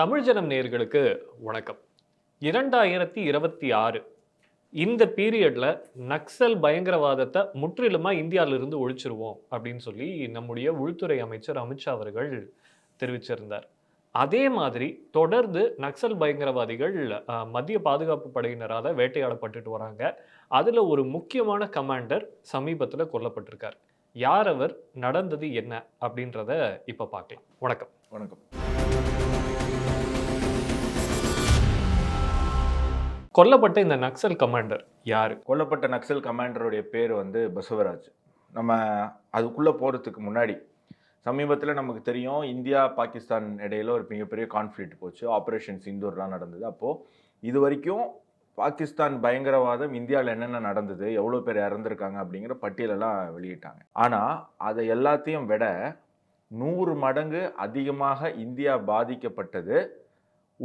தமிழ் ஜனம் நேயர்களுக்கு வணக்கம். இரண்டாயிரத்தி இருபத்தி ஆறு இந்த பீரியடில் நக்சல் பயங்கரவாதத்தை முற்றிலுமாக இந்தியாவிலிருந்து ஒழிச்சிருவோம் அப்படின்னு சொல்லி நம்முடைய உள்துறை அமைச்சர் அமித்ஷா அவர்கள் தெரிவிச்சிருந்தார். அதே மாதிரி தொடர்ந்து நக்சல் பயங்கரவாதிகள் மத்திய பாதுகாப்பு படையினரால் வேட்டையாடப்பட்டுட்டு வராங்க. அதில் ஒரு முக்கியமான கமாண்டர் சமீபத்தில் கொல்லப்பட்டிருக்கார். யார் அவர் நடந்தது என்ன அப்படின்றத இப்போ பார்க்கலாம். வணக்கம். வணக்கம். கொல்லப்பட்ட இந்த நக்சல் கமாண்டர் யாரு? கொல்லப்பட்ட நக்சல் கமாண்டருடைய பேர் வந்து பசவராஜ். நம்ம அதுக்குள்ளே போகிறதுக்கு முன்னாடி சமீபத்தில் நமக்கு தெரியும் இந்தியா பாகிஸ்தான் இடையில ஒரு மிகப்பெரிய கான்ஃப்ளிக்ட் போச்சு. ஆப்ரேஷன் சிந்தூர்லாம் நடந்தது. அப்போது இது வரைக்கும் பாகிஸ்தான் பயங்கரவாதம் இந்தியாவில் என்னென்ன நடந்தது எவ்வளோ பேர் இறந்துருக்காங்க அப்படிங்கிற பட்டியலெல்லாம் வெளியிட்டாங்க. ஆனால் அதை எல்லாத்தையும் விட நூறு மடங்கு அதிகமாக இந்தியா பாதிக்கப்பட்டது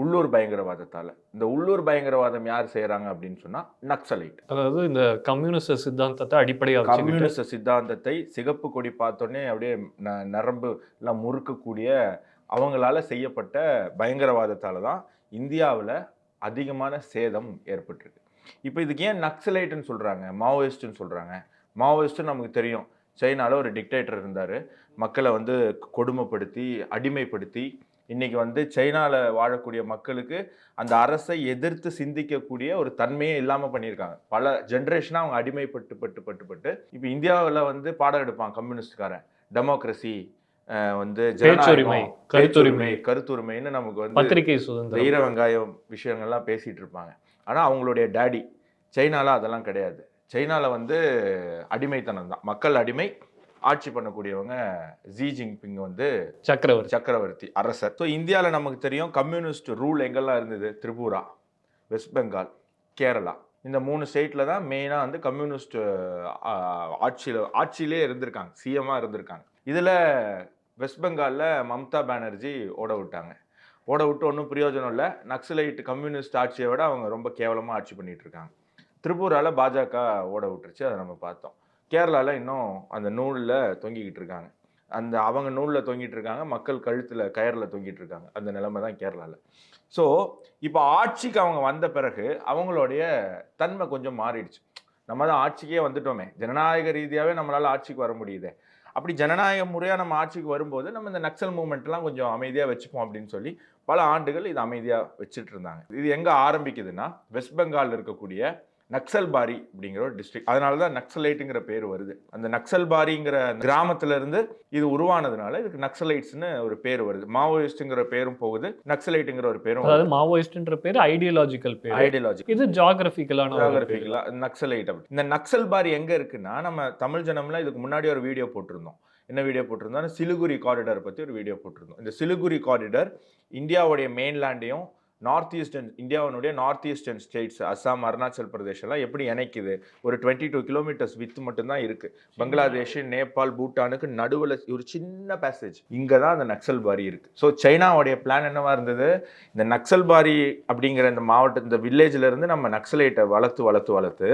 உள்ளூர் பயங்கரவாதத்தால். இந்த உள்ளூர் பயங்கரவாதம் யார் செய்கிறாங்க அப்படின்னு சொன்னால் நக்சலைட். அதாவது இந்த கம்யூனிஸ்ட் சித்தாந்தத்தை அடிப்படையாக கம்யூனிஸ்ட் சித்தாந்தத்தை சிகப்பு கொடி பார்த்தோன்னே அப்படியே ந நரம்பு எல்லாம் முறுக்கக்கூடிய அவங்களால செய்யப்பட்ட பயங்கரவாதத்தால தான் இந்தியாவில் அதிகமான சேதம் ஏற்பட்டிருக்கு. இப்போ இதுக்கு ஏன் நக்சலைட்டுன்னு சொல்கிறாங்க மாவோயிஸ்ட்டுன்னு சொல்கிறாங்க மாவோயிஸ்ட்டு நமக்கு தெரியும். சைனாவில் ஒரு டிக்டேட்டர் இருந்தார். மக்களை வந்து கொடுமைப்படுத்தி அடிமைப்படுத்தி இன்னைக்கு வந்து சைனாவில் வாழக்கூடிய மக்களுக்கு அந்த அரசை எதிர்த்து சிந்திக்கக்கூடிய ஒரு தன்மையே இல்லாமல் பண்ணியிருக்காங்க. பல ஜென்ரேஷனாக அவங்க அடிமைப்பட்டு பட்டு பட்டு பட்டு. இப்போ இந்தியாவில் வந்து பாடம் எடுப்பான் கம்யூனிஸ்ட்காரன். டெமோக்ரஸி வந்து பேச்சுரிமை, கருத்துரிமை. கருத்துரிமைன்னு நமக்கு வந்து பத்திரிகை சுதந்திரம். ஈர வெங்காயம் விஷயங்கள்லாம் பேசிட்டு இருப்பாங்க. ஆனால் அவங்களுடைய டேடி சைனால அதெல்லாம் கிடையாது. சைனால வந்து அடிமைத்தனம் தான் மக்கள் அடிமை ஆட்சி பண்ணக்கூடியவங்க ஜி ஜின்பிங் வந்து சக்கரவர்த்தி. சக்கரவர்த்தி அரசர். ஸோ இந்தியாவில் நமக்கு தெரியும் கம்யூனிஸ்ட் ரூல் எங்கெல்லாம் இருந்தது? திரிபுரா வெஸ்ட் பெங்கால் கேரளா. இந்த மூணு ஸ்டேட்டில் தான் மெயினாக வந்து கம்யூனிஸ்ட் ஆட்சியில் ஆட்சியிலே இருந்திருக்காங்க. சிஎம்மாக இருந்திருக்காங்க. இதில் வெஸ்ட் பெங்காலில் மம்தா பானர்ஜி ஓட விட்டாங்க. ஓட விட்டு ஒன்றும் பிரயோஜனம் இல்லை. நக்சலைட் கம்யூனிஸ்ட் ஆட்சியை விட அவங்க ரொம்ப கேவலமாக ஆட்சி பண்ணிட்டு இருக்காங்க. திரிபுராவில் பாஜக ஓட விட்டுருச்சு. அதை நம்ம பார்த்தோம். கேரளாவில் இன்னும் அந்த நூலில் தொங்கிக்கிட்டு இருக்காங்க. அந்த அவங்க நூலில் தொங்கிட்டு இருக்காங்க மக்கள் கழுத்தில் கயரில் தொங்கிட்டு இருக்காங்க. அந்த நிலைமை தான் கேரளாவில் ஸோ இப்போ ஆட்சிக்கு அவங்க வந்த பிறகு அவங்களுடைய தன்மை கொஞ்சம் மாறிடுச்சு. நம்ம தான் ஆட்சிக்கே வந்துட்டோமே. ஜனநாயக ரீதியாகவே நம்மளால் ஆட்சிக்கு வர முடியுதே. அப்படி ஜனநாயக முறையாக நம்ம ஆட்சிக்கு வரும்போது நம்ம இந்த நக்சல் மூமெண்ட்லாம் கொஞ்சம் அமைதியாக வச்சுப்போம் அப்படின்னு சொல்லி பல ஆண்டுகள் இது அமைதியாக வச்சுட்டு இருந்தாங்க. இது எங்கே ஆரம்பிக்குதுன்னா வெஸ்ட் பெங்காலில் இருக்கக்கூடிய நக்சல்பாரி அப்படிங்கிற ஒரு டிஸ்ட்ரிக்ட் அதனால தான் நக்சலைட்டுங்கிற பேர் வருது. அந்த நக்சல்பாரிங்கிற கிராமத்துல இருந்து இது உருவானதுனால இதுக்கு நக்சலைட்ஸ்னு ஒரு பேர் வருது. மாவோயிஸ்ட்டுங்கிற பேரும் போகுது. நக்சலைட்டுங்கிற ஒரு பேரும் அதாவது மாவோயிஸ்ட்ன்ற பேர் ஐடியாலஜிக்கல் பேர். ஐடியாலஜி இது ஜியாகிரபிக்கலான ஜியோகிராஃபிக்கலா நக்சலைட் அப்படி இந்த நக்சல் பாரி எங்க இருக்குன்னா நம்ம தமிழ் ஜனம்ல இதுக்கு முன்னாடி ஒரு வீடியோ போட்டிருந்தோம். என்ன வீடியோ போட்டிருந்தோம் சிலிகுரி காரிடார் பத்தி ஒரு வீடியோ போட்டிருந்தோம். இந்த சிலிகுரி காரிடார் இந்தியாவுடைய மெயின்லேண்டையும் நார்த் ஈஸ்டர்ன் இந்தியாவினுடைய north eastern states Assam Arunachal Pradesh எல்லாம் எப்படி இணைக்குது? ஒரு டுவெண்ட்டி டூ கிலோமீட்டர்ஸ் வித் மட்டும்தான் இருக்கு. பங்களாதேஷ் நேபாள் பூட்டானுக்கு நடுவில் ஒரு சின்ன பேசேஜ் இங்கே தான் அந்த நக்சல் பாரி இருக்கு. ஸோ சைனாவுடைய பிளான் என்னவா இருந்தது? இந்த நக்சல் பாரி அப்படிங்கிற இந்த மாவட்ட இந்த வில்லேஜ்ல இருந்து நம்ம நக்சலைட்டை வளர்த்து வளர்த்து வளர்த்து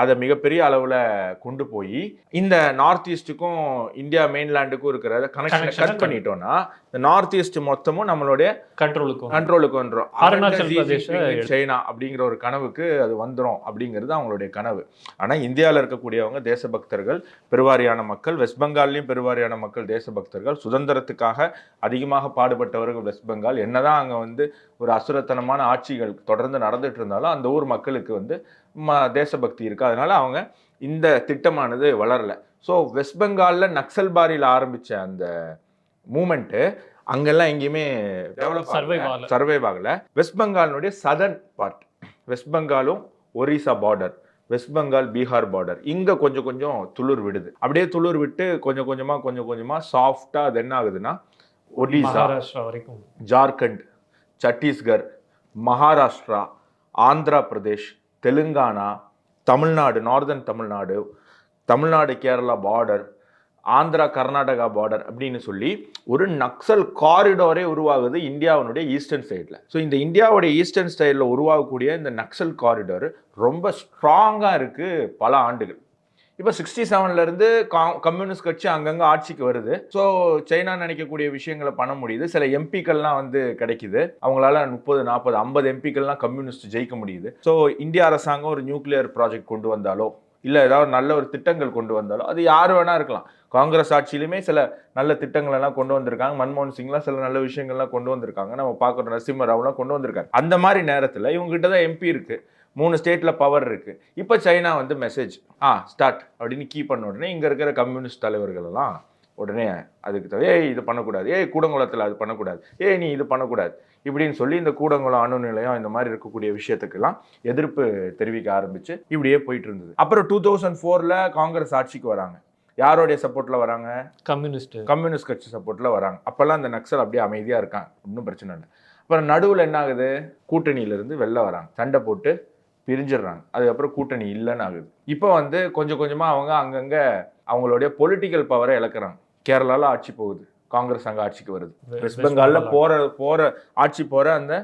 அதை மிகப்பெரிய அளவில் கொண்டு போய் இந்த நார்த் ஈஸ்ட்டுக்கும் இந்தியா மெயின்லேண்டுக்கும் இருக்கிற கனெக்ஷனை கட் பண்ணிட்டோம்னா இந்த நார்த் ஈஸ்ட் மொத்தமும் நம்மளுடைய கண்ட்ரோலுக்கு. கண்ட்ரோலுக்கு வந்துடும் சைனா அப்படிங்கிற ஒரு கனவுக்கு அது வந்துடும் அப்படிங்கிறது அவங்களுடைய கனவு. ஆனால் இந்தியாவில் இருக்கக்கூடியவங்க தேசபக்தர்கள் பெருவாரியான மக்கள் வெஸ்ட் பெங்கால்லையும் பெருவாரியான மக்கள் தேசபக்தர்கள் சுதந்திரத்துக்காக அதிகமாக பாடுபட்டவர்கள் வெஸ்ட் பெங்கால் என்னதான் அங்கே வந்து ஒரு அசுரத்தனமான ஆட்சிகள் தொடர்ந்து நடந்துட்டு இருந்தாலும் அந்த ஊர் மக்களுக்கு வந்து தேசபக்தி இருக்கு. அதனால அவங்க இந்த திட்டமானது வளரல. ஸோ வெஸ்ட் பெங்காலில் நக்சல்பாரியில் ஆரம்பிச்ச அந்த மூமெண்ட்டு அங்கெல்லாம் எங்கேயுமே டெவலப் Survive ஆகல. சர்வைவ் ஆகல. வெஸ்ட் பெங்காலினுடைய சதர்ன் பார்ட் வெஸ்ட் பெங்காலும் Orissa border west Bengal Bihar border இங்க கொஞ்சம் கொஞ்சம் துளிர் விடுது. அப்படியே துளிர் விட்டு கொஞ்சம் கொஞ்சமா கொஞ்சம் கொஞ்சமா சாஃப்டா அது என்ன ஆகுதுன்னா ஒடிசா மகாராஷ்டிரா வரைக்கும். Jharkhand Chhattisgarh Maharashtra Andhra Pradesh Telangana Tamil Nadu northern Tamil Nadu Tamil Nadu Kerala border Andhra Karnataka border அப்படின்னு சொல்லி ஒரு நக்சல் காரிடோரே உருவாகுது இந்தியாவினுடைய ஈஸ்டர்ன் சைடில் ஸோ இந்த இந்தியாவுடைய ஈஸ்டர்ன் சைடில் உருவாகக்கூடிய இந்த நக்சல் காரிடோர் ரொம்ப ஸ்ட்ராங்காக இருக்குது பல ஆண்டுகள். இப்போ சிக்ஸ்டி செவன்லேருந்து கம்யூனிஸ்ட் கட்சி அங்கங்கே ஆட்சிக்கு வருது. ஸோ சைனா நினைக்கக்கூடிய விஷயங்களை பண்ண முடியுது. சில எம்பிக்கள்லாம் வந்து கிடைக்குது. அவங்களால முப்பது நாற்பது ஐம்பது எம்பிக்கள்லாம் கம்யூனிஸ்ட் ஜெயிக்க முடியுது. ஸோ இந்திய அரசாங்கம் ஒரு நியூக்ளியர் ப்ராஜெக்ட் கொண்டு வந்தாலோ இல்லை ஏதாவது நல்ல ஒரு திட்டங்கள் கொண்டு வந்தாலோ அது யார் வேணா இருக்கலாம். காங்கிரஸ் ஆட்சியிலுமே சில நல்ல திட்டங்கள் எல்லாம் கொண்டு வந்திருக்காங்க. மன்மோகன் சிங்லாம் சில நல்ல விஷயங்கள்லாம் கொண்டு வந்திருக்காங்க. நம்ம பார்க்குறோம் நரசிம்ம ராவ்லாம் கொண்டு வந்திருக்காங்க. அந்த மாதிரி நேரத்தில் இவங்ககிட்ட தான் எம்பி இருக்குது மூணு ஸ்டேட்ல பவர் இருக்கு. இப்போ சைனா வந்து மெசேஜ் ஆ ஸ்டார்ட் அப்படின்னு கீ பண்ண உடனே இங்க இருக்கிற கம்யூனிஸ்ட் தலைவர்கள் எல்லாம் உடனே அதுக்கு தவிர ஏய் இது பண்ணக்கூடாது. ஏய் கூடங்குளத்தில் அது பண்ணக்கூடாது. ஏய் நீ இது பண்ணக்கூடாது. இப்படின்னு சொல்லி இந்த கூடங்குளம் அணு நிலையம் இந்த மாதிரி இருக்கக்கூடிய விஷயத்துக்கெல்லாம் எதிர்ப்பு தெரிவிக்க ஆரம்பிச்சு இப்படியே போயிட்டு இருந்தது. அப்புறம் டூ தௌசண்ட் ஃபோரில் காங்கிரஸ் ஆட்சிக்கு வராங்க. யாரோடைய சப்போர்ட்ல வராங்க? கம்யூனிஸ்ட். கம்யூனிஸ்ட் கட்சி சப்போர்ட்ல வராங்க. அப்பெல்லாம் அந்த நக்சல் அப்படியே அமைதியா இருக்காங்க. ஒன்றும் பிரச்சனை இல்லை. அப்புறம் நடுவில் என்ன ஆகுது? கூட்டணியில இருந்து வெளில வராங்க. சண்டை போட்டு பிரிஞ்சிடுறாங்க. அதுக்கப்புறம் கூட்டணி இல்லைன்னு ஆகுது. இப்போ வந்து கொஞ்சம் கொஞ்சமா அவங்க அங்கங்க அவங்களுடைய பொலிட்டிக்கல் பவரை இழக்கிறாங்க. கேரளால ஆட்சி போகுது. காங்கிரஸ் அங்க ஆட்சிக்கு வருது. வெஸ்ட் பெங்கால்ல போற போற ஆட்சி போற அந்த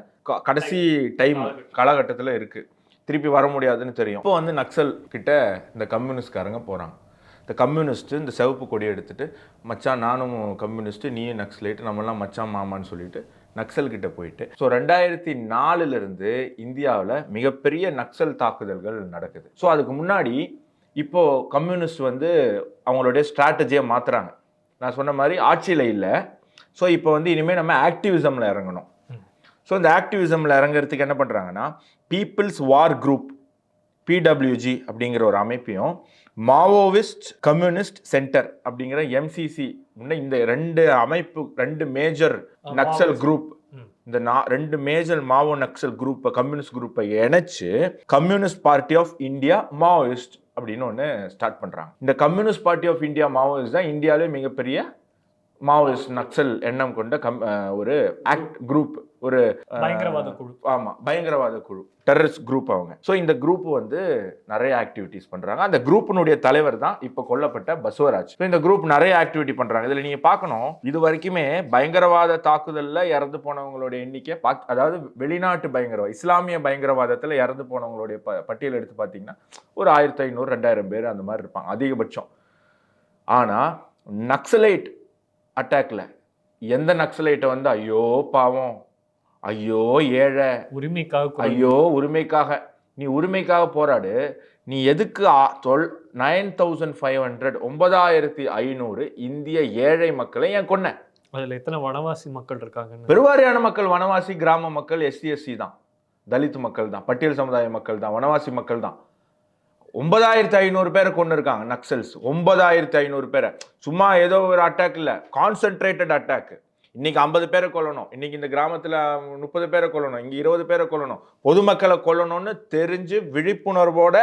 கடைசி டைம் காலகட்டத்துல இருக்கு. திருப்பி வர முடியாதுன்னு தெரியும். இப்போ வந்து நக்சல் கிட்ட இந்த கம்யூனிஸ்ட்காரங்க போறாங்க. இந்த கம்யூனிஸ்ட் இந்த சிவப்பு கொடியை எடுத்துட்டு மச்சான் நானும் கம்யூனிஸ்ட் நீயும் நக்சலைட் நம்மலாம் மச்சான் மாமான்னு சொல்லிட்டு நக்சல் கிட்ட போயிட்டு. ஸோ ரெண்டாயிரத்தி நாலுலேருந்து இந்தியாவில் மிகப்பெரிய நக்சல் தாக்குதல்கள் நடக்குது. ஸோ அதுக்கு முன்னாடி இப்போது கம்யூனிஸ்ட் வந்து அவங்களுடைய ஸ்ட்ராட்டஜியை மாற்றுறாங்க நான் சொன்ன மாதிரி ஆட்சியில் இல்லை. ஸோ இப்போ வந்து இனிமேல் நம்ம ஆக்டிவிசமில் இறங்கணும். ஸோ இந்த ஆக்டிவிசமில் இறங்குறதுக்கு என்ன பண்ணுறாங்கன்னா பீப்புள்ஸ் வார் குரூப் பிடபிள்யூஜி அப்படிங்கிற ஒரு அமைப்பையும் மாவோவிஸ்ட் கம்யூனிஸ்ட் சென்டர் அப்படிங்கிற எம்சிசி இந்த ரெண்டு அமைப்பு ரெண்டு மேஜர் நக்சல் குரூப். இந்த ரெண்டு மேஜர் மாவோ நக்சல் குரூப்பை கம்யூனிஸ்ட் குரூப்பை இணைச்சு communist party of India Maoist அப்படின்னு ஒன்று ஸ்டார்ட் பண்ணுறாங்க இந்த communist party of India Maoist தான் இந்தியாவிலே மிகப்பெரிய மாவோயிஸ்ட் நக்சல் எண்ணம் கொண்ட கம் ஒரு ஆக்ட் குரூப் ஒரு பயங்கரவாத குழு. ஆமா பயங்கரவாத குழு. டெரரிஸ்ட் குரூப் அவங்க. ஸோ இந்த குரூப் வந்து நிறைய ஆக்டிவிட்டிஸ் பண்றாங்க. அந்த குரூப்பினுடைய தலைவர் தான் இப்போ கொல்லப்பட்ட பசுவராஜ். ஸோ இந்த குரூப் நிறைய ஆக்டிவிட்டி பண்றாங்க. இதுல நீங்க பார்க்கணும் இது வரைக்குமே பயங்கரவாத தாக்குதல்ல இறந்து போனவங்களுடைய எண்ணிக்கை பாக்- அதாவது வெளிநாட்டு பயங்கரவாத இஸ்லாமிய பயங்கரவாதத்துல இறந்து போனவங்களுடைய ப- பட்டியல் எடுத்து பார்த்தீங்கன்னா ஒரு ஆயிரத்தி ஐநூறு ரெண்டாயிரம் பேர் அந்த மாதிரி இருப்பாங்க அதிகபட்சம். ஆனா நக்சலைட் அட்டாக்ல எந்த நக்சலைட்டை வந்து ஐயோ பாவம் ஐயோ ஏழை. உரிமைக்காக ஐயோ உரிமைக்காக. நீ உரிமைக்காக போராடு. நீ எதுக்கு சொல் நைன் தௌசண்ட் ஃபைவ் ஹண்ட்ரட் ஒன்பதாயிரத்தி ஐநூறு இந்திய ஏழை மக்களை ஏன் கொன்ன? அதுல எத்தனை வனவாசி மக்கள் இருக்காங்கன்னு. பெருவாரியான மக்கள் வனவாசி கிராம மக்கள் எஸ்சி எஸ்சி தான். தலித் மக்கள் தான் பட்டியல் சமுதாய மக்கள் தான் வனவாசி மக்கள் தான். ஒன்பதாயிரத்தி ஐநூறு பேரை கொண்டு இருக்காங்க நக்சல்ஸ். ஒன்பதாயிரத்தி ஐநூறு பேரை. சும்மா ஏதோ ஒரு அட்டாக் இல்லை கான்சென்ட்ரேட்டட் அட்டாக் இன்னைக்கு ஐம்பது பேரை கொல்லணும். இன்னைக்கு இந்த கிராமத்தில் முப்பது பேரை கொல்லணும். இங்கே இருபது பேரை கொல்லணும். பொதுமக்களை கொல்லணும்னு தெரிஞ்சு விழிப்புணர்வோட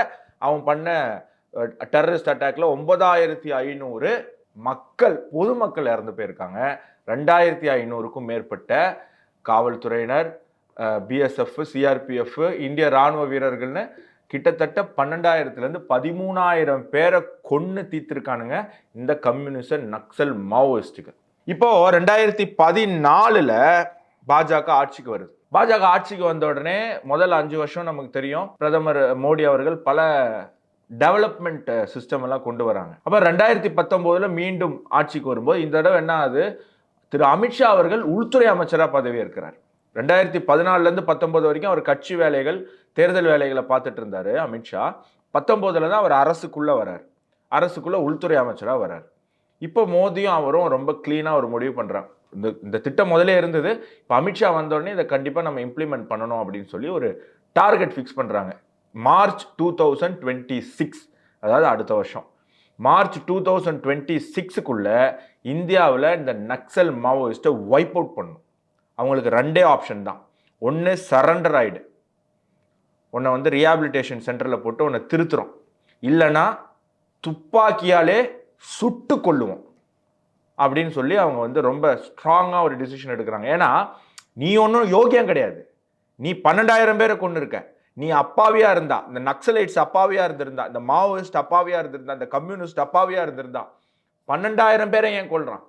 அவன் பண்ண டெரரிஸ்ட் அட்டாக்ல ஒன்பதாயிரத்தி ஐநூறு மக்கள் பொதுமக்கள் இறந்து போயிருக்காங்க. ரெண்டாயிரத்தி ஐநூறுக்கும் மேற்பட்ட காவல்துறையினர் பிஎஸ்எஃப் சிஆர்பிஎஃப் இந்திய ராணுவ வீரர்கள்னு கிட்டத்தட்ட பன்னெண்டாயிரத்துலேருந்து பதிமூணாயிரம் பேரை கொன்று தீர்த்திருக்கானுங்க இந்த கம்யூனிஸ்ட் நக்சல் மாவோயிஸ்ட்டுகள் இப்போ ரெண்டாயிரத்தி பதினாலுல பாஜக ஆட்சிக்கு வருது. பாஜக ஆட்சிக்கு வந்த உடனே முதல் அஞ்சு வருஷம் நமக்கு தெரியும். பிரதமர் மோடி அவர்கள் பல டெவலப்மெண்ட் சிஸ்டம் எல்லாம் கொண்டு வராங்க. அப்ப ரெண்டாயிரத்தி பத்தொன்பதுல மீண்டும் ஆட்சிக்கு வரும்போது இந்த தடவை என்ன ஆகுது? திரு அமித்ஷா அவர்கள் உள்துறை அமைச்சராக பதவி இருக்கிறார் ரெண்டாயிரத்தி பதினாலுலேருந்து இருந்து வரைக்கும் அவர் கட்சி வேலைகள் தேர்தல் வேலைகளை பார்த்துட்டு இருந்தார் அமித்ஷா பத்தொம்போதில் தான் அவர் அரசுக்குள்ளே வரார். அரசுக்குள்ளே உள்துறை அமைச்சராக வரார். இப்போ மோடியும் அவரும் ரொம்ப க்ளீனாக ஒரு முடிவு பண்ணுறாங்க இந்த இந்த திட்டம் முதலே இருந்தது. இப்போ அமித்ஷா வந்தோடனே இதை கண்டிப்பாக நம்ம இம்ப்ளிமெண்ட் பண்ணணும் அப்படின்னு சொல்லி ஒரு டார்கெட் ஃபிக்ஸ் பண்ணுறாங்க March two thousand twenty six அதாவது அடுத்த வருஷம். மார்ச் டூ தௌசண்ட் டுவெண்ட்டி சிக்ஸுக்குள்ளே இந்தியாவில் இந்த நக்சல் மாவோயிஸ்ட்டை ஒய்ப் அவுட் பண்ணணும். அவங்களுக்கு ரெண்டே ஆப்ஷன் தான். ஒன்று சரண்டர் ஆயிடு. உன்னை வந்து ரியாபிலிட்டேஷன் சென்டரில் போட்டு உன்னை திருத்துறோம். இல்லைன்னா துப்பாக்கியாலே சுட்டு கொள்ளுவோம் அப்படின்னு சொல்லி அவங்க வந்து ரொம்ப ஸ்ட்ராங்காக ஒரு டிசிஷன் எடுக்கிறாங்க. ஏன்னா நீ ஒன்றும் யோகியம் கிடையாது. நீ பன்னெண்டாயிரம் பேரை கொண்டு இருக்க நீ அப்பாவியாக இருந்தா இந்த நக்சலைட்ஸ் அப்பாவியாக இருந்திருந்தா இந்த மாவோயிஸ்ட் அப்பாவியாக இருந்திருந்தா இந்த கம்யூனிஸ்ட் அப்பாவியாக இருந்திருந்தா பன்னெண்டாயிரம் பேரை ஏன் கொள்றான்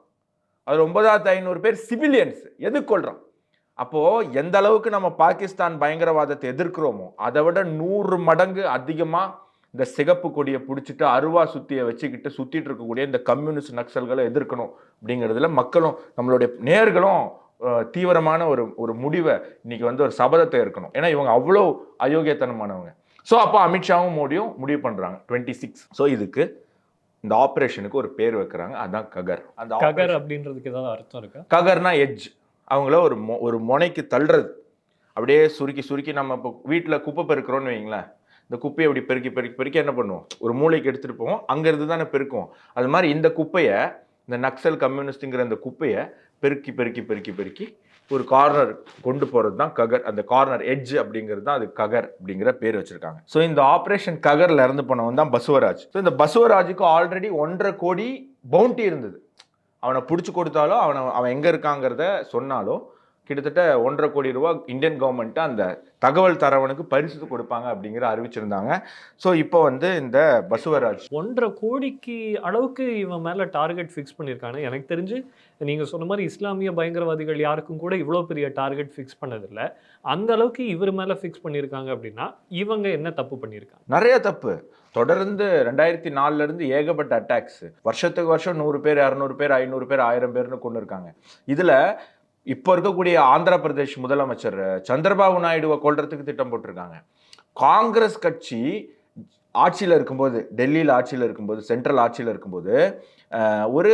அது ஒன்பதாயிரத்து ஐநூறு பேர் சிவிலியன்ஸ் எதுக்கு கொள்றான் அப்போது எந்த அளவுக்கு நம்ம பாகிஸ்தான் பயங்கரவாதத்தை எதிர்க்கிறோமோ அதை விட நூறு மடங்கு அதிகமாக இந்த சிகப்பு கொடியை பிடிச்சிட்டு அருவா சுத்தியை வச்சுக்கிட்டு சுத்திட்டு இருக்கக்கூடிய இந்த கம்யூனிஸ்ட் நக்சல்களை எதிர்க்கணும் அப்படிங்கிறதுல மக்களும் நம்மளுடைய நேர்களும் தீவிரமான ஒரு ஒரு முடிவை இன்னைக்கு வந்து ஒரு சபதத்தை இருக்கணும் ஏன்னா இவங்க அவ்வளோ அயோக்கியத்தனமானவங்க. ஸோ அப்போ அமித்ஷாவும் மோடியும் முடிவு பண்றாங்க டுவெண்ட்டி சிக்ஸ் ஸோ இதுக்கு இந்த ஆப்ரேஷனுக்கு ஒரு பேர் வைக்கிறாங்க அதான் ககர். அந்த ககர் அப்படின்றதுக்கு ஏதாவது அர்த்தம் இருக்கா? ககர்னா எட்ஜ் அவங்கள ஒரு மொ ஒரு முனைக்கு தள்ளுறது. அப்படியே சுருக்கி சுருக்கி நம்ம இப்போ வீட்டில் குப்பை பெருக்கிறோம்னு வைங்களேன் இந்த குப்பையை அப்படி பெருக்கி பெருக்கி பெருக்கி என்ன பண்ணுவோம்? ஒரு மூளைக்கு எடுத்துகிட்டு போவோம். அங்கேருந்து தானே பெருக்குவோம். அது மாதிரி இந்த குப்பையை இந்த நக்சல் கம்யூனிஸ்ட்டுங்கிற அந்த குப்பையை பெருக்கி பெருக்கி பெருக்கி பெருக்கி ஒரு கார்னர் கொண்டு போகிறது தான் ககர். அந்த கார்னர் எட்ஜ் அப்படிங்கிறது தான் அது ககர் அப்படிங்கிற பேர் வச்சுருக்காங்க. ஸோ இந்த ஆப்ரேஷன் ககர்ல இறந்து போனவன் தான் பசுவராஜ். ஸோ இந்த பசுவராஜுக்கு ஆல்ரெடி ஒன்றரை கோடி பவுண்டி இருந்தது. அவனை பிடிச்சி கொடுத்தாலோ அவனை அவன் எங்கே இருக்காங்கிறத சொன்னாலோ கிட்டத்தட்ட ஒன்றரை கோடி ரூபா இந்தியன் கவர்மெண்ட்டு அந்த தகவல் தரவனுக்கு பரிசு கொடுப்பாங்க அப்படிங்கிற அறிவிச்சிருந்தாங்க. ஸோ இப்போ வந்து இந்த பசுவராஜ். ஒன்றரை கோடிக்கு அளவுக்கு இவன் மேல டார்கெட் ஃபிக்ஸ் பண்ணியிருக்காங்க எனக்கு தெரிஞ்சு நீங்க சொன்ன மாதிரி இஸ்லாமிய பயங்கரவாதிகள் யாருக்கும் கூட இவ்வளோ பெரிய டார்கெட் ஃபிக்ஸ் பண்ணதில்ல. அந்த அளவுக்கு இவர் மேல ஃபிக்ஸ் பண்ணியிருக்காங்க அப்படின்னா இவங்க என்ன தப்பு பண்ணியிருக்காங்க நிறைய தப்பு. தொடர்ந்து ரெண்டாயிரத்தி நாலுல இருந்து ஏகப்பட்ட அட்டாக்ஸ் வருஷத்துக்கு வருஷம் நூறு பேர் இரநூறு பேர் ஐநூறு பேர் ஆயிரம் பேர்னு கொண்டு இருக்காங்க. இதுல இப்போ இருக்கக்கூடிய ஆந்திர பிரதேஷ் முதலமைச்சர் சந்திரபாபு நாயுடுவை கொள்றதுக்கு திட்டம் போட்டிருக்காங்க. காங்கிரஸ் கட்சி ஆட்சியில் இருக்கும்போது டெல்லியில் ஆட்சியில் இருக்கும்போது சென்ட்ரல் ஆட்சியில் இருக்கும்போது ஒரு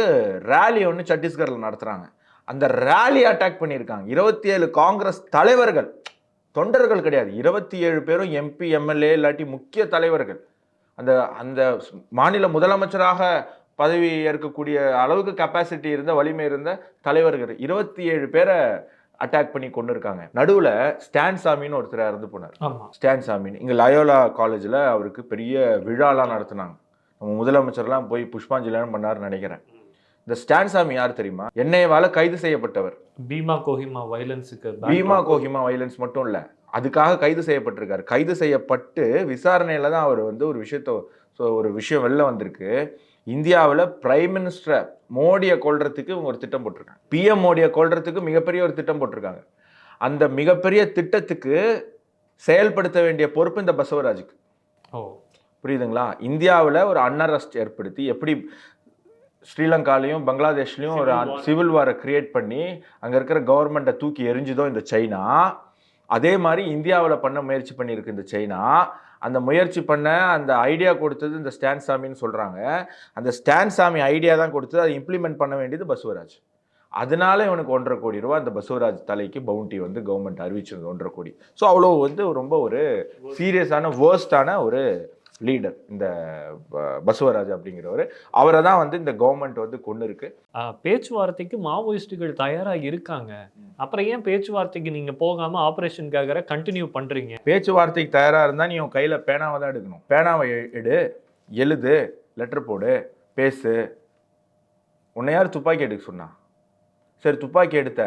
ரேலி ஒன்று சத்தீஸ்கரில் நடத்துகிறாங்க அந்த ரேலி அட்டாக் பண்ணியிருக்காங்க. இருபத்தி ஏழு காங்கிரஸ் தலைவர்கள் தொண்டர்கள் கிடையாது. இருபத்தி ஏழு பேரும் எம்பி எம்எல்ஏ இல்லாட்டி முக்கிய தலைவர்கள். அந்த அந்த மாநில முதலமைச்சராக பதவி ஏற்கக்கூடிய அளவுக்கு கெப்பாசிட்டி இருந்த வலிமை இருந்த தலைவர்கள் இருபத்தி ஏழு பேரை அட்டாக் பண்ணி கொண்டு இருக்காங்க நடுவில் ஸ்டான் சாமின்னு ஒருத்தர் இறந்து போனார். ஸ்டான் சாமின்னு. இங்கே லயோலா காலேஜில் அவருக்கு பெரிய விழாலாம் நடத்துனாங்க. நம்ம முதலமைச்சர்லாம் போய் புஷ்பாஞ்சலிலாம் பண்ணாருன்னு நினைக்கிறேன். இந்த ஸ்டான் சாமி யார் தெரியுமா? என்ஐவால கைது செய்யப்பட்டவர். பீமா கோஹிமா வயலன்ஸுக்கு பீமா கோஹிமா வைலன்ஸ் மட்டும் இல்ல அதுக்காக கைது செய்யப்பட்டிருக்காரு. கைது செய்யப்பட்டு விசாரணையில தான் அவர் வந்து ஒரு விஷயத்த ஒரு விஷயம் வெளில வந்திருக்கு. இந்தியாவில் பிரைம் மினிஸ்டரை மோடியை கொல்றதுக்கு இவங்க ஒரு திட்டம் போட்டிருக்காங்க. பிஎம் மோடியை கொல்றதுக்கு மிகப்பெரிய ஒரு திட்டம் போட்டிருக்காங்க. அந்த மிகப்பெரிய திட்டத்துக்கு செயல்படுத்த வேண்டிய பொறுப்பு இந்த பசவராஜுக்கு. ஓ. புரியுதுங்களா? இந்தியாவில் ஒரு அன்அரெஸ்ட் ஏற்படுத்தி எப்படி ஸ்ரீலங்காலையும் பங்களாதேஷ்லையும் ஒரு. சிவில் வாரை கிரியேட் பண்ணி அங்கே இருக்கிற கவர்மெண்ட்டை தூக்கி எரிஞ்சுதோ இந்த சைனா அதே மாதிரி இந்தியாவில் பண்ண முயற்சி பண்ணியிருக்கு இந்த சைனா அந்த முயற்சி பண்ண அந்த ஐடியா கொடுத்தது இந்த ஸ்டான் சாமின்னு சொல்கிறாங்க அந்த ஸ்டான் சாமி ஐடியா தான் கொடுத்தது. அதை இம்ப்ளிமெண்ட் பண்ண வேண்டியது பசுவராஜ். அதனால இவனுக்கு ஒன்றரை கோடி ரூபா அந்த பசுவராஜ் தலைக்கு பவுண்டி வந்து கவர்மெண்ட் அறிவிச்சிருந்தது ஒன்றரை கோடி. ஸோ அவ்வளோ வந்து ரொம்ப ஒரு சீரியஸான வேர்ஸ்டான ஒரு லீடர் இந்த பசுவராஜ் அப்படிங்கிறவர். அவரை தான் வந்து இந்த கவர்மெண்ட் வந்து கொண்டு இருக்கு. பேச்சுவார்த்தைக்கு மாவோயிஸ்டுகள் தயாரா இருக்காங்க. அப்புறம் ஏன் பேச்சுவார்த்தைக்கு நீங்க போகாம ஆபரேஷனுக்காக கண்டினியூ பண்றீங்க? பேச்சுவார்த்தைக்கு தயாராக இருந்தால் நீ உன் கையில் பேனாவை தான் எடுக்கணும். பேனாவை எடு எழுது லெட்டர் போடு பேசு. உன்னை யார் துப்பாக்கி எடுக்க சொன்னா? சரி துப்பாக்கி எடுத்த.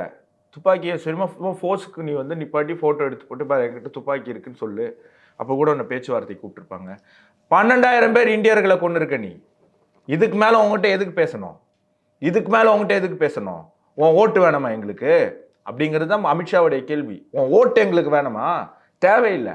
துப்பாக்கியை சும்மா ஃபோர்ஸுக்கு நீ வந்து நிப்பாட்டி ஃபோட்டோ எடுத்து போட்டு துப்பாக்கி இருக்குன்னு சொல்லு. அப்போ கூட உன்னை பேச்சுவார்த்தைக்கு கூப்பிட்டுருப்பாங்க. பன்னெண்டாயிரம் பேர் இந்தியர்களை கொண்டு இருக்க நீ. இதுக்கு மேலே உங்ககிட்ட எதுக்கு பேசணும்? இதுக்கு மேலே உங்ககிட்ட எதுக்கு பேசணும்? உன் ஓட்டு வேணாமா எங்களுக்கு? அப்படிங்கிறது தான் அமித்ஷாவுடைய கேள்வி. உன் ஓட்டு எங்களுக்கு வேணாமா? தேவையில்லை.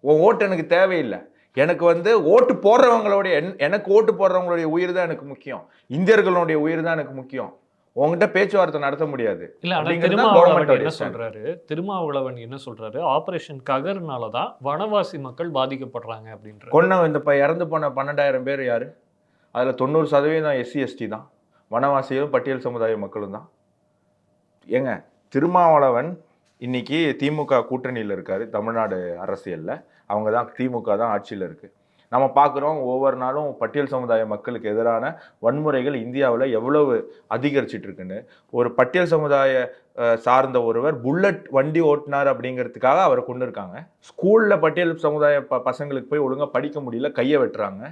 உன் ஓட்டு எனக்கு தேவையில்லை. எனக்கு வந்து ஓட்டு போடுறவங்களுடைய என்- எனக்கு ஓட்டு போடுறவங்களுடைய உயிர் தான் எனக்கு முக்கியம். இந்தியர்களுடைய உயிர் தான் எனக்கு முக்கியம். உங்ககிட்ட பேச்சுவார்த்தை நடத்த முடியாது. இல்ல திருமாவளவன் என்ன. சொல்றாரு? திருமாவளவன் என்ன சொல்றாரு? ஆபரேஷன் ககர்னால தான் வனவாசி மக்கள் பாதிக்கப்படுறாங்க அப்படின்ற கொன்ன இந்த இப்போ இறந்து போன பன்னெண்டாயிரம் பேர் யாரு? அதில் தொண்ணூறு சதவீதம் எஸ்சி எஸ்டி தான். வனவாசிகளும் பட்டியல் சமுதாய மக்களும் தான். ஏங்க திருமாவளவன் இன்னைக்கு திமுக கூட்டணியில் இருக்காரு தமிழ்நாடு அரசியலில். அவங்க தான் திமுக தான் ஆட்சியில் இருக்கு. நம்ம பார்க்குறோம் ஒவ்வொரு நாளும் பட்டியல் சமுதாய மக்களுக்கு எதிரான வன்முறைகள் இந்தியாவில் எவ்வளவு அதிகரிச்சிட்டு இருக்குன்னு. ஒரு பட்டியல் சமுதாய சார்ந்த ஒருவர் புல்லட் வண்டி ஓட்டினார் அப்படிங்கிறதுக்காக அவரை கொண்டு இருக்காங்க. ஸ்கூலில் பட்டியல் சமுதாய ப பசங்களுக்கு போய் ஒழுங்காக படிக்க முடியல கையை வெட்டுறாங்க.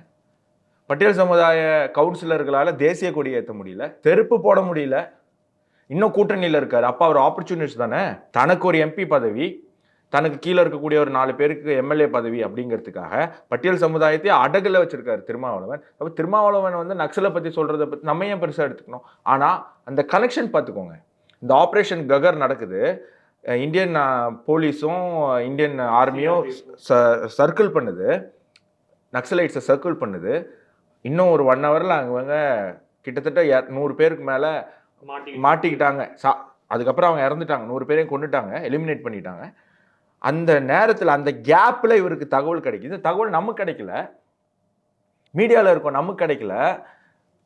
பட்டியல் சமுதாய கவுன்சிலர்களால் தேசிய கொடி ஏற்ற முடியல தெருப்பு போட முடியல. இன்னும் கூட்டணியில் இருக்கார். அப்போ அவர் ஆப்பர்ச்சுனிட்டிஸ் தானே? தனக்கு ஒரு எம்பி பதவி தனக்கு கீழே இருக்கக்கூடிய ஒரு நாலு பேருக்கு எம்எல்ஏ பதவி அப்படிங்கிறதுக்காக பட்டியல் சமுதாயத்தை அடகுல வச்சிருக்காரு திருமாவளவன். அப்போ திருமாவளவன் வந்து நக்சலை பற்றி சொல்கிறத பற்றி நம்ம ஏன் பெருசாக எடுத்துக்கணும்? ஆனால் அந்த கனெக்ஷன் பார்த்துக்கோங்க. இந்த ஆப்ரேஷன் ககர் நடக்குது. இந்தியன் போலீஸும் இந்தியன் ஆர்மியும் சர்க்கிள் பண்ணுது. நக்சலைட்ஸை சர்க்கிள் பண்ணுது. இன்னும் ஒரு ஒன் ஹவரில் அவங்க கிட்டத்தட்ட நூறு பேருக்கு மேலே மாட்டிக்கிட்டாங்க. சா அதுக்கப்புறம் அவங்க இறந்துட்டாங்க. நூறு பேரையும் கொண்டுட்டாங்க எலிமினேட் பண்ணிட்டாங்க. அந்த நேரத்தில் அந்த கேப்பில் இவருக்கு தகவல் கிடைக்குது. தகவல் நமக்கு கிடைக்கல. மீடியாவில் இருக்கும் நமக்கு கிடைக்கல.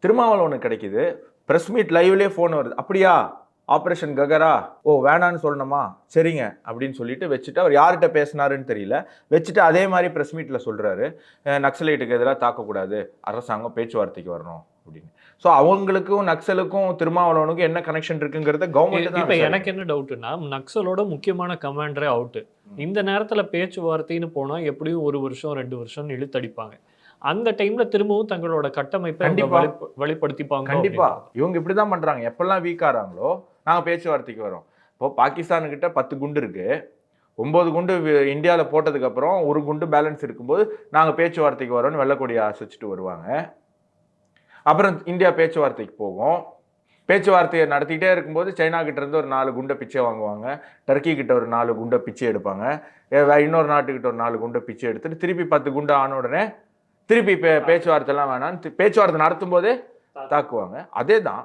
திருமாவளவனுக்கு கிடைக்குது. ப்ரெஸ் மீட் லைவ்லேயே ஃபோன் வருது. அப்படியா? ஆப்ரேஷன் ககரா? ஓ வேணான்னு சொல்லணுமா? சரிங்க அப்படின்னு சொல்லிட்டு வச்சுட்டு அவர் யார்கிட்ட பேசினாருன்னு தெரியல. வச்சுட்டு அதே மாதிரி ப்ரெஸ் மீட்டில் சொல்கிறாரு நக்சலைட்டுக்கு எதிராக தாக்கக்கூடாது. அரசாங்கம் பேச்சுவார்த்தைக்கு வரணும். அப்படின்னு. ஸோ அவங்களுக்கும் நக்சலுக்கும் திருமாவளவனுக்கும் என்ன கனெக்ஷன் இருக்குங்கிறத கவர்மெண்ட் இப்ப எனக்கு என்ன டவுட்னா நக்சலோட முக்கியமான கமாண்டரே அவுட் இந்த நேரத்துல பேச்சுவார்த்தைன்னு போனா எப்படியும் ஒரு வருஷம் ரெண்டு வருஷம் இழுத்தடிப்பாங்க. அந்த டைம்ல திரும்பவும் தங்களோட கட்டமைப்பை அவங்க கண்டிப்பா. வெளிப்ப- வெளிப்படுத்திப்பாங்க கண்டிப்பா. அப்படின்றாங்க. இவங்க இப்படி தான் பண்றாங்க. எப்பெல்லாம் வீக் ஆறாங்களோ நாங்க பேச்சுவார்த்தைக்கு வரோம். இப்போ பாகிஸ்தானுக்கிட்ட பத்து குண்டு இருக்கு. ஒன்பது குண்டு வி- இந்தியால போட்டதுக்கு அப்புறம் ஒரு குண்டு பேலன்ஸ் இருக்கும்போது நாங்க பேச்சுவார்த்தைக்கு வரோம்னு வெள்ளக்கொடி அசைச்சிட்டு வருவாங்க. அப்புறம் இந்தியா பேச்சுவார்த்தைக்கு போகும் பேச்சுவார்த்தையை நடத்திட்டே இருக்கும்போது சைனா கிட்ட இருந்து ஒரு நாலு குண்டை பிச்சை வாங்குவாங்க. டர்க்கி கிட்ட ஒரு நாலு குண்டை பிச்சை எடுப்பாங்க. இன்னொரு நாட்டுக்கிட்ட ஒரு நாலு குண்டை பிச்சை எடுத்துட்டு திருப்பி பத்து குண்டு ஆன உடனே திருப்பி பே பேச்சுவார்த்தைலாம் வேணாம் பேச்சுவார்த்தை நடத்தும் போதே தாக்குவாங்க. அதே தான்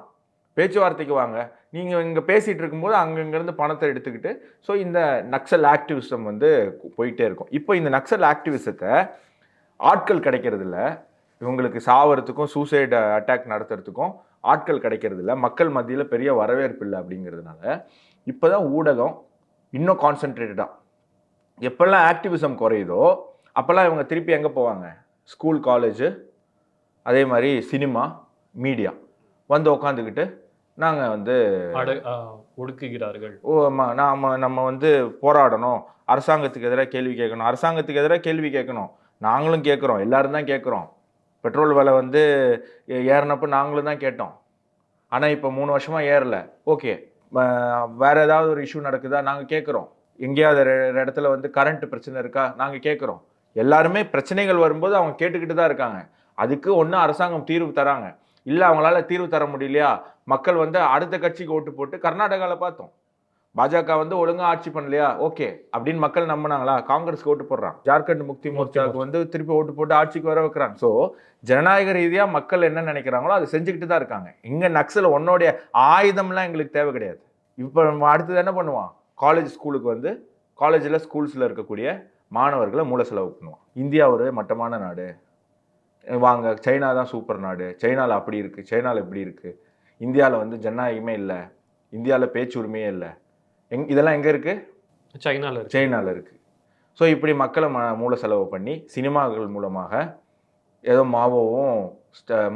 பேச்சுவார்த்தைக்கு வாங்க. நீங்கள் இங்கே பேசிகிட்டு இருக்கும்போது அங்கங்கேருந்து பணத்தை எடுத்துக்கிட்டு ஸோ இந்த நக்சல் ஆக்டிவிசம் வந்து போயிட்டே இருக்கும். இப்போ இந்த நக்சல் ஆக்டிவிசத்தை ஆட்கள் கிடைக்கிறது இல்ல இவங்களுக்கு சாவறதுக்கும் சூசைட் அட்டாக் நடத்துறதுக்கும் ஆட்கள் கிடைக்கிறது இல்ல மக்கள் மத்தியில் பெரிய வரவேற்பு இல்லை அப்படிங்கிறதுனால இப்போ தான் ஊடகம் இன்னும் கான்சென்ட்ரேட்டடாக எப்பெல்லாம் ஆக்டிவிசம் குறையுதோ அப்போல்லாம் இவங்க திருப்பி எங்கே போவாங்க? ஸ்கூல் காலேஜு அதே மாதிரி சினிமா மீடியா வந்து உக்காந்துக்கிட்டு நாங்கள் வந்து ஒடுக்குகிறார்கள். ஓ ஆமாம் நாம நம்ம வந்து போராடணும். அரசாங்கத்துக்கு எதிராக கேள்வி கேட்கணும். அரசாங்கத்துக்கு எதிராக கேள்வி கேட்கணும். நாங்களும் கேட்குறோம். எல்லாரும் தான் கேட்குறோம். பெட்ரோல் விலை வந்து ஏ- நாங்களும் தான் கேட்டோம். ஆனால் இப்போ மூணு வருஷமாக ஏறல. ஓகே. வேறு ஏதாவது ஒரு இஷ்யூ நடக்குதா? நாங்கள் கேட்குறோம் எங்கேயாவது இடத்துல வந்து கரண்ட் பிரச்சனை இருக்கா? நாங்கள் கேட்குறோம் எல்லாருமே பிரச்சனைகள் வரும்போது அவங்க கேட்டுக்கிட்டு தான் இருக்காங்க. அதுக்கு ஒன்று அரசாங்கம் தீர்வு தராங்க. இல்லை அவங்களால தீர்வு தர முடியலையா? மக்கள் வந்து அடுத்த கட்சிக்கு ஓட்டு போட்டு கர்நாடகாவில் பார்த்தோம். பாஜக வந்து ஒழுங்கா ஆட்சி பண்ணலையா? ஓகே. அப்படின்னு மக்கள் நம்பினாங்களா? காங்கிரஸ்க்கு ஓட்டு போடுறான். ஜார்க்கண்ட் முக்தி மோர்ச்சாவுக்கு வந்து திருப்பி ஓட்டு போட்டு ஆட்சிக்கு வர வைக்கிறாங்க. ஸோ ஜனநாயக ரீதியா மக்கள் என்ன நினைக்கிறாங்களோ அதை செஞ்சுக்கிட்டு தான் இருக்காங்க. இங்க நக்சல் உன்னோடைய ஆயுதம்லாம் எங்களுக்கு தேவை கிடையாது. இப்போ நம்ம அடுத்தது என்ன பண்ணுவான்? காலேஜ் ஸ்கூலுக்கு வந்து காலேஜில் ஸ்கூல்ஸில் இருக்கக்கூடிய மாணவர்களை மூல செலவு பண்ணுவான். இந்தியா ஒரு மட்டமான நாடு. வாங்க சைனா தான் சூப்பர் நாடு. சைனாவில் அப்படி இருக்குது சைனாவில் இப்படி இருக்குது இந்தியாவில் வந்து ஜனநாயகமே இல்லை. இந்தியாவில் பேச்சு உரிமையே இல்லை. எங் இதெல்லாம் எங்கே இருக்குது இருக்கு. சைனாவில் இருக்குது ஸோ இப்படி மக்களை ம மூல செலவு பண்ணி சினிமாக்கள் மூலமாக ஏதோ மாவோவும்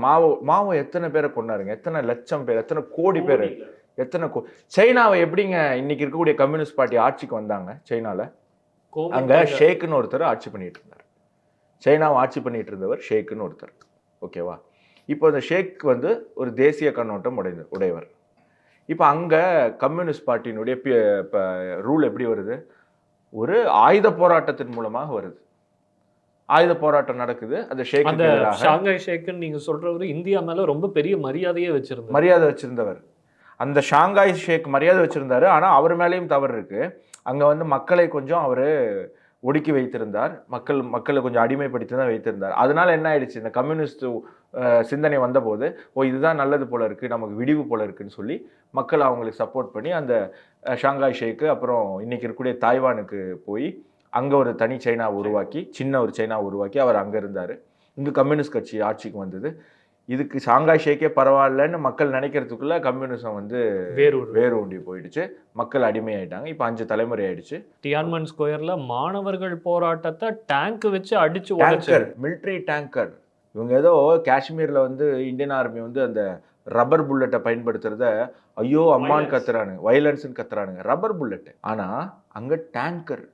மாவோ மாவோ எத்தனை பேரை கொண்டாருங்க? எத்தனை லட்சம் பேர் எத்தனை கோடி பேர்? எத்தனை கோ சைனாவை எப்படிங்க இன்னைக்கு இருக்கக்கூடிய கம்யூனிஸ்ட் பார்ட்டி ஆட்சிக்கு வந்தாங்க சைனால? கோவிட் அங்க ஷேக்குன்னு ஒருத்தர் ஆட்சி பண்ணிட்டு இருந்தார். சைனாவை ஆட்சி பண்ணிட்டு இருந்தவர் ஷேக்குன்னு ஒருத்தர். ஓகேவா? இப்போ இந்த ஷேக் வந்து ஒரு தேசிய கண்ணோட்டம் உடைந்த உடையவர். இப்போ அங்க கம்யூனிஸ்ட் பார்ட்டியினுடைய ரூல் எப்படி வருது? ஒரு ஆயுத போராட்டத்தின் மூலமாக வருது. ஆயுத போராட்டம் நடக்குது. அந்த ஷேக்கு அந்த ஷாங்காய் ஷேக்குன்னு நீங்க சொல்றவரு இந்தியா மேல ரொம்ப பெரிய மரியாதையே வச்சிருந்தாரு. மரியாதை வச்சிருந்தவர். அந்த ஷாங்காய் ஷேக் மரியாதை வச்சிருந்தாரு. ஆனா அவர் மேலேயும் தவறு இருக்கு. அங்க வந்து மக்களை கொஞ்சம் அவர் ஒடுக்கி வைத்திருந்தார். மக்கள் மக்களை கொஞ்சம் அடிமைப்படுத்தி தான் வைத்திருந்தார். அதனால் என்ன ஆயிடுச்சு? இந்த கம்யூனிஸ்ட் சிந்தனை வந்தபோது ஓ இதுதான் நல்லது போல இருக்குது நமக்கு விடிவு போல இருக்குன்னு சொல்லி மக்கள் அவங்களுக்கு சப்போர்ட் பண்ணி அந்த ஷாங்காய் ஷேக்கு அப்புறம் இன்னைக்கு இருக்கக்கூடிய தாய்வானுக்கு போய் அங்கே ஒரு தனி சைனா உருவாக்கி சின்ன ஒரு சைனா உருவாக்கி அவர் அங்கே இருந்தார். இங்கே கம்யூனிஸ்ட் கட்சி ஆட்சிக்கு வந்தது. இதுக்கு ஷாங்காய் ஷேக்கே பரவாயில்லன்னு மக்கள் நினைக்கிறதுக்குள்ள கம்யூனிசம் வந்து வேறொரு வேறு ஒண்டி போயிடுச்சு. மக்கள் அடிமையாயிட்டாங்க. இப்போ அஞ்சு தலைமுறை ஆயிடுச்சு. டியான்மன் ஸ்கொயர்ல மாணவர்கள் போராட்டத்தை டேங்க் வச்சு அடிச்சு டேங்கர் மிலிட்ரி டேங்கர் இவங்க ஏதோ காஷ்மீர்ல வந்து இந்தியன் ஆர்மி வந்து அந்த ரப்பர் புல்லட்டை பயன்படுத்துறத ஐயோ அம்மான்னு. கத்துறானுங்க. வயலன்ஸ்னு கத்துறானுங்க. ரப்பர் புல்லட் ஆனா அங்க டேங்கர்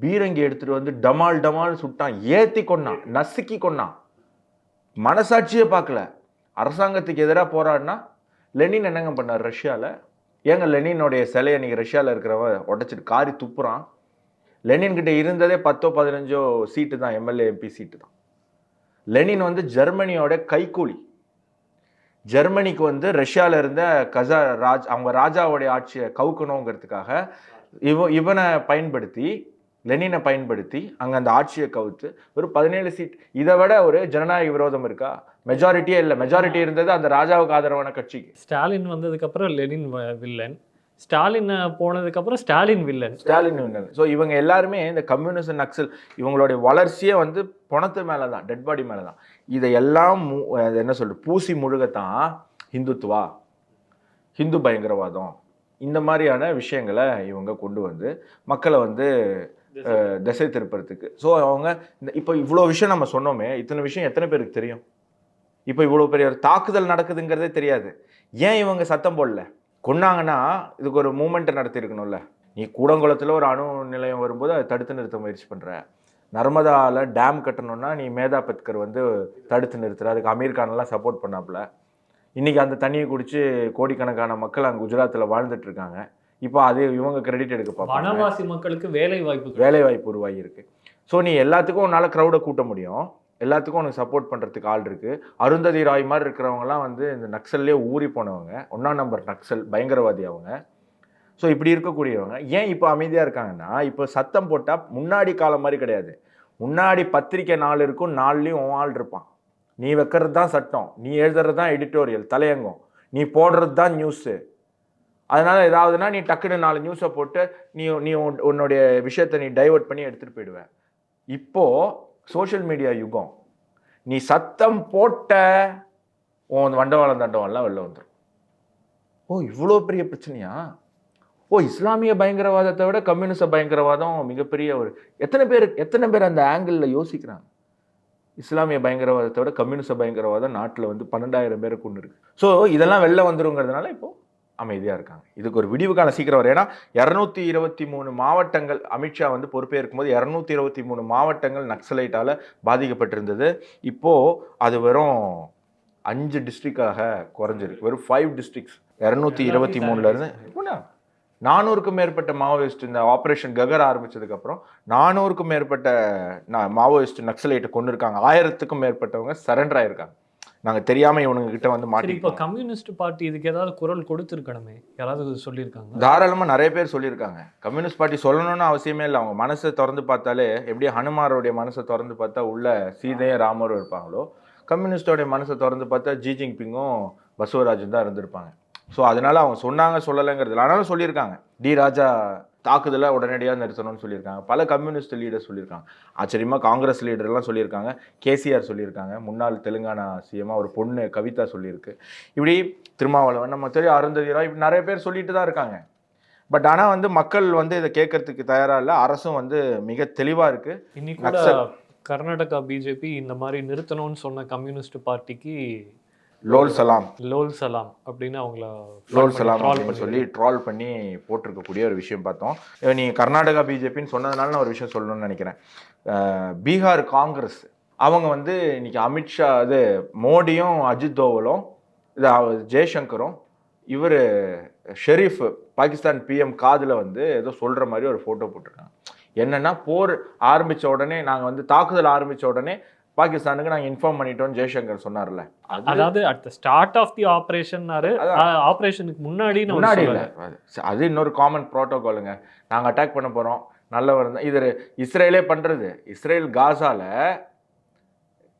பீரங்கி எடுத்துட்டு வந்து டமால் டமால் சுட்டான். ஏத்தி கொன்னான். நசுக்கி கொன்னான். மனசாட்சியே பார்க்கல. அரசாங்கத்துக்கு எதிராக போராடினா லெனின் என்னங்க பண்ணார் ரஷ்யாவில் ஏங்க லெனினுடைய சிலையை நீங்கள் ரஷ்யாவில் இருக்கிறவன் உடைச்சிட்டு காரி துப்புறான்? லெனின்கிட்ட இருந்ததே பத்தோ பதினஞ்சோ சீட்டு தான் எம்எல்ஏ எம்பி சீட்டு தான். லெனின் வந்து ஜெர்மனியோட கைக்கூலி ஜெர்மனிக்கு வந்து ரஷ்யாவில் இருந்த கசா ராஜ் அவங்க ராஜாவுடைய ஆட்சியை கவுக்கணுங்கிறதுக்காக இவ இவனை பயன்படுத்தி லெனினை பயன்படுத்தி அங்கே அந்த ஆட்சியை கவுத்து ஒரு பதினேழு சீட். இதை விட ஒரு ஜனநாயக விரோதம் இருக்கா? மெஜாரிட்டியே இல்லை. மெஜாரிட்டி இருந்தது அந்த ராஜாவுக்கு ஆதரவான கட்சிக்கு. ஸ்டாலின் வந்ததுக்கு அப்புறம் லெனின் வில்லன். ஸ்டாலின் போனதுக்கு அப்புறம் ஸ்டாலின் வில்லன். ஸ்டாலின் ஸோ இவங்க எல்லாருமே இந்த கம்யூனிஸ்ட் நக்சல் இவங்களுடைய வளர்ச்சியே வந்து பணத்து மேலே தான் டெட் பாடி மேலே தான் இதையெல்லாம் மு- அது என்ன சொல்றது? பூசி முழுகத்தான் ஹிந்துத்துவா? ஹிந்து பயங்கரவாதம். இந்த மாதிரியான விஷயங்களை இவங்க கொண்டு வந்து மக்களை வந்து திசை திருப்புறதுக்கு. ஸோ அவங்க இந்த இப்போ இவ்வளோ விஷயம் நம்ம சொன்னோமே இத்தனை விஷயம் எத்தனை பேருக்கு தெரியும்? இப்போ இவ்வளோ பெரிய ஒரு தாக்குதல் நடக்குதுங்கிறதே தெரியாது. ஏன் இவங்க சத்தம் போடல? கொன்னாங்கன்னா இதுக்கு ஒரு மூமெண்ட் நடத்தியிருக்கணும்ல. நீ கூடங்குளத்தில் ஒரு அணு நிலையம் வரும்போது அதை தடுத்து நிறுத்த முயற்சி பண்ணுற நர்மதாவில் டேம் கட்டணும்னா நீ மேதா பத்கர் வந்து தடுத்து நிறுத்துற. அதுக்கு அமீர் கான்லாம் சப்போர்ட் பண்ணாப்புல. இன்னைக்கு அந்த தண்ணியை குடிச்சு கோடிக்கணக்கான மக்கள் அங்கே குஜராத்தில் வாழ்ந்துட்டு இருக்காங்க. இப்போ அது இவங்க கிரெடிட் எடுக்க பார்ப்பாங்க. வனவாசி மக்களுக்கு வேலை வாய்ப்பு வேலை வாய்ப்பு உருவாகி இருக்கு ஸோ நீ எல்லாத்துக்கும் உன்னால் க்ரௌடை கூட்ட முடியும். எல்லாத்துக்கும் உனக்கு சப்போர்ட் பண்ணுறதுக்கு ஆள் இருக்கு. அருந்ததி ராய் மாதிரி இருக்கிறவங்கலாம் வந்து இந்த நக்சல்லே ஊறி போனவங்க ஒன்றாம் நம்பர் நக்சல் பயங்கரவாதி அவங்க. ஸோ இப்படி இருக்கக்கூடியவங்க ஏன் இப்போ அமைதியாக இருக்காங்கன்னா இப்போ சத்தம் போட்டால் முன்னாடி காலம் மாதிரி கிடையாது. முன்னாடி பத்திரிக்கை நாள் இருக்கும் நாள்லேயும் ஆள் இருப்பான். நீ வைக்கிறது தான் சட்டம். நீ எழுதுறது தான் எடிட்டோரியல் தலையங்கம். நீ போடுறது தான் நியூஸு அதனால் ஏதாவதுனா நீ டக்குன்னு நாலு நியூஸை போட்டு நீ நீ உன்னுடைய விஷயத்தை நீ டைவர்ட் பண்ணி எடுத்துகிட்டு போயிடுவ. இப்போது சோஷியல் மீடியா யுகம். நீ சத்தம் போட்ட உன் வண்டவாளம் தண்டவாளம்லாம் வெளில வந்துடும் ஓ இவ்வளோ பெரிய பிரச்சனையா? ஓ இஸ்லாமிய பயங்கரவாதத்தை விட கம்யூனிச பயங்கரவாதம் மிகப்பெரிய ஒரு எத்தனை பேர் எத்தனை பேர் அந்த ஆங்கிளில் யோசிக்கிறாங்க? இஸ்லாமிய பயங்கரவாதத்தை விட கம்யூனிச பயங்கரவாதம் நாட்டில் வந்து பன்னெண்டாயிரம் பேரை கொண்டு இருக்கு. ஸோ இதெல்லாம் வெளில வந்துருங்கிறதுனால இப்போது அமைதியாக இருக்காங்க. இதுக்கு ஒரு விடிவு காலம் சீக்கிரம் வரும். ஏன்னா இரநூத்தி இருபத்தி மூணு மாவட்டங்கள் அமித்ஷா வந்து பொறுப்பேற்கும் போது இரநூத்தி இருபத்தி மூணு மாவட்டங்கள் நக்சலைட்டால் பாதிக்கப்பட்டிருந்தது. இப்போது அது வெறும் அஞ்சு டிஸ்ட்ரிக்டாக குறைஞ்சிருக்கு. வெறும் ஃபைவ் டிஸ்ட்ரிக்ஸ் இரநூத்தி இருபத்தி மூணுலேருந்து நானூறுக்கும் மேற்பட்ட மாவோயிஸ்ட் இந்த ஆப்ரேஷன் ககர் ஆரம்பிச்சதுக்கப்புறம் நானூறுக்கும் மேற்பட்ட மாவோயிஸ்ட் நக்சலைட்டை கொண்டு இருக்காங்க ஆயிரத்துக்கும் மேற்பட்டவங்க சரண்டர் ஆயிருக்காங்க. நாங்கள் தெரியாமல் இவனுங்க கிட்ட வந்து சரி இப்போ கம்யூனிஸ்ட் பார்ட்டி இதுக்கு ஏதாவது குரல் கொடுத்துருக்கணுமே? யாராவது சொல்லியிருக்காங்க தாராளமாக நிறைய பேர் சொல்லியிருக்காங்க. கம்யூனிஸ்ட் பார்ட்டி சொல்லணும்னு அவசியமே இல்லை. அவங்க மனசை திறந்து பார்த்தாலே எப்படி ஹனுமாரோடைய மனசை திறந்து பார்த்தா உள்ள சீதையும் ராமரும் இருப்பாங்களோ கம்யூனிஸ்டோடைய மனசை திறந்து பார்த்தா ஜி ஜின்பிங்கும் பசவராஜும் தான் இருந்திருப்பாங்க. ஸோ அதனால அவங்க சொன்னாங்க சொல்லலைங்கிறது ஆனாலும் சொல்லியிருக்காங்க. டி ராஜா தாக்குதலை உடனடியாக நிறுத்தணும்னு சொல்லியிருக்காங்க. பல கம்யூனிஸ்ட் லீடர் சொல்லியிருக்காங்க. ஆச்சரியமாக காங்கிரஸ் லீடர்லாம் சொல்லியிருக்காங்க. கேசிஆர் சொல்லியிருக்காங்க. முன்னாள் தெலுங்கானா சிஎம்மா ஒரு பொண்ணு கவிதா சொல்லியிருக்கு. இப்படி திருமாவளவன் நம்ம தெரியும் அருந்ததி ராய் இப்படி நிறைய பேர் சொல்லிட்டு தான் இருக்காங்க. பட் ஆனால் வந்து மக்கள் வந்து இதை கேட்கறதுக்கு தயாராக இல்லை. அரசும் வந்து மிக தெளிவாக இருக்கு. இன்னைக்கு. கர்நாடகா பிஜேபி இந்த மாதிரி நிறுத்தணும்னு சொன்ன கம்யூனிஸ்ட் பார்ட்டிக்கு லோல் சலாம். லோல் சலாம் அப்படின்னு அவங்கள லோல் சலாம் அப்படின்னு பண்ணி சொல்லி ட்ரால் பண்ணி போட்டிருக்கக்கூடிய ஒரு விஷயம் பார்த்தோம். நீ கர்நாடகா பிஜேபின்னு சொன்னதுனால நான் ஒரு விஷயம் சொல்லணும்னு நினைக்கிறேன். பீகார் காங்கிரஸ். அவங்க வந்து இன்னைக்கு அமித்ஷா இது மோடியும் அஜித் தோவலும் இது ஜெய்சங்கரும் இவர் ஷெரீஃப் பாகிஸ்தான் பிஎம் காதில் வந்து ஏதோ சொல்கிற மாதிரி ஒரு ஃபோட்டோ போட்டிருக்காங்க. என்னன்னா போர் ஆரம்பித்த உடனே நாங்கள் வந்து தாக்குதல் ஆரம்பித்த உடனே பாகிஸ்தானுக்கு நாங்கள் இன்ஃபார்ம் பண்ணிட்டோம் ஜெய்சங்கர் சொன்னார்ல. அது அதாவது at the start of the ஆபரேஷன்னாரு. ஆபரேஷனுக்கு முன்னாடி முன்னாடி இல்லை. அது இன்னொரு காமன் ப்ரோட்டோகாலுங்க நாங்கள் அட்டாக் பண்ண போகிறோம் நல்லவர் தான் இது இஸ்ரேலே பண்ணுறது இஸ்ரேல் காசால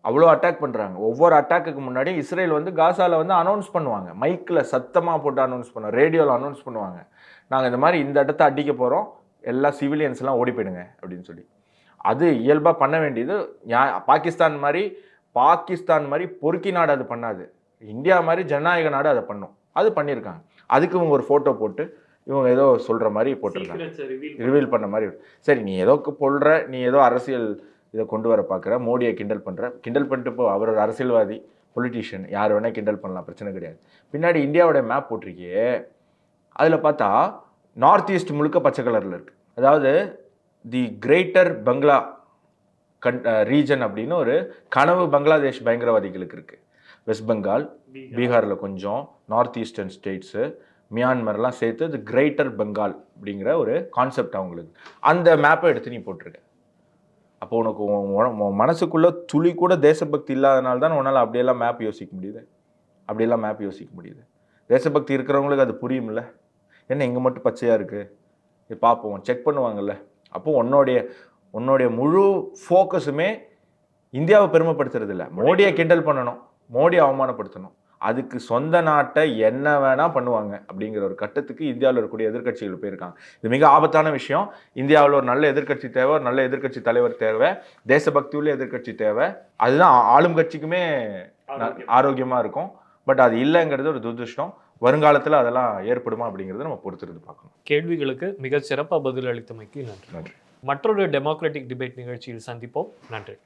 அவ்வளோ அட்டாக் பண்ணுறாங்க ஒவ்வொரு அட்டாக்குக்கு முன்னாடி இஸ்ரேல் வந்து காசால வந்து அனௌன்ஸ் பண்ணுவாங்க. மைக்கில் சத்தமாக போட்டு அனௌன்ஸ் பண்ணுவாங்க ரேடியோவில் அனௌன்ஸ் பண்ணுவாங்க. நாங்கள் இந்த மாதிரி இந்த இடத்த அடிக்க போகிறோம் எல்லா சிவிலியன்ஸ் எல்லாம் ஓடி போயிடுங்க அப்படின்னு சொல்லி. அது இயல்பாக பண்ண வேண்டியது. பாகிஸ்தான் மாதிரி பாகிஸ்தான் மாதிரி பொறுக்கி நாடு அது பண்ணாது. இந்தியா மாதிரி ஜனநாயக நாடு அதை பண்ணும். அது பண்ணியிருக்காங்க. அதுக்கு இவங்க ஒரு ஃபோட்டோ போட்டு இவங்க ஏதோ சொல்கிற மாதிரி போட்டிருக்காங்க. ரிவீல் பண்ண மாதிரி. சரி நீ ஏதோ சொல்ற நீ ஏதோ அரசியல் இதை கொண்டு வர பார்க்குற மோடியை கிண்டல் பண்ற. கிண்டல் பண்ணிட்டு போ அவர் ஒரு அரசியல்வாதி பொலிட்டீஷியன் யார் வேணால் கிண்டல் பண்ணலாம் பிரச்சனை கிடையாது. பின்னாடி இந்தியாவோட மேப் போட்டிருக்கியே. அதில் பார்த்தா நார்த் ஈஸ்ட் முழுக்க பச்சை கலரில் இருக்கு. அதாவது தி கிரேட்டர் பங்களா கன் ரீஜன் அப்படின்னு ஒரு கனவு பங்களாதேஷ் பயங்கரவாதிகளுக்கு இருக்கு. வெஸ்ட் பெங்கால் பீகாரில் கொஞ்சம் நார்த் ஈஸ்டர்ன் ஸ்டேட்ஸு மியான்மர்லாம் சேர்த்து தி கிரேட்டர் பெங்கால் அப்படிங்கிற ஒரு கான்செப்ட் அவங்களுக்கு. அந்த மேப்பை எடுத்து நீ போட்டிருக்க. அப்போ உனக்கு உன் மனசுக்குள்ள துளி கூட தேசபக்தி இல்லாதனால தான் உன்னால் அப்படியெல்லாம் மேப் யோசிக்க முடியுது. அப்படியெல்லாம் மேப் யோசிக்க முடியுது. தேசபக்தி இருக்கிறவங்களுக்கு அது புரியும்ல. என்ன இங்கே மட்டும் பச்சையாக இருக்குது இது பார்ப்போம் செக் பண்ணுவாங்கல்ல. அப்போ உன்னுடைய உன்னுடைய முழு ஃபோக்கஸுமே இந்தியாவை பெருமைப்படுத்துறது இல்ல மோடியை கிண்டல் பண்ணணும். மோடியை அவமானப்படுத்தணும். அதுக்கு சொந்த நாட்டை என்ன வேணா பண்ணுவாங்க அப்படிங்கிற ஒரு கட்டத்துக்கு இந்தியாவில் இருக்கக்கூடிய எதிர்க்கட்சிகள் போயிருக்காங்க. இது மிக ஆபத்தான விஷயம். இந்தியாவில் ஒரு நல்ல எதிர்க்கட்சி தேவை ஒரு நல்ல எதிர்க்கட்சி தலைவர் தேவை. தேசபக்தி உள்ள எதிர்க்கட்சி தேவை. அதுதான் ஆளும் கட்சிக்குமே ந- ஆரோக்கியமா இருக்கும். பட் அது இல்லைங்கிறது ஒரு துரதிருஷ்டம். வருங்காலத்தில் அதெல்லாம் ஏற்படுமா அப்படிங்கிறத நம்ம பொறுத்திருந்து பார்க்கணும். கேள்விகளுக்கு மிக சிறப்பாக பதில் அளித்தமைக்கு நன்றி. நன்றி. மற்றொரு டெமோக்ராட்டிக் டிபேட் நிகழ்ச்சியில் சந்திப்போம். நன்றி.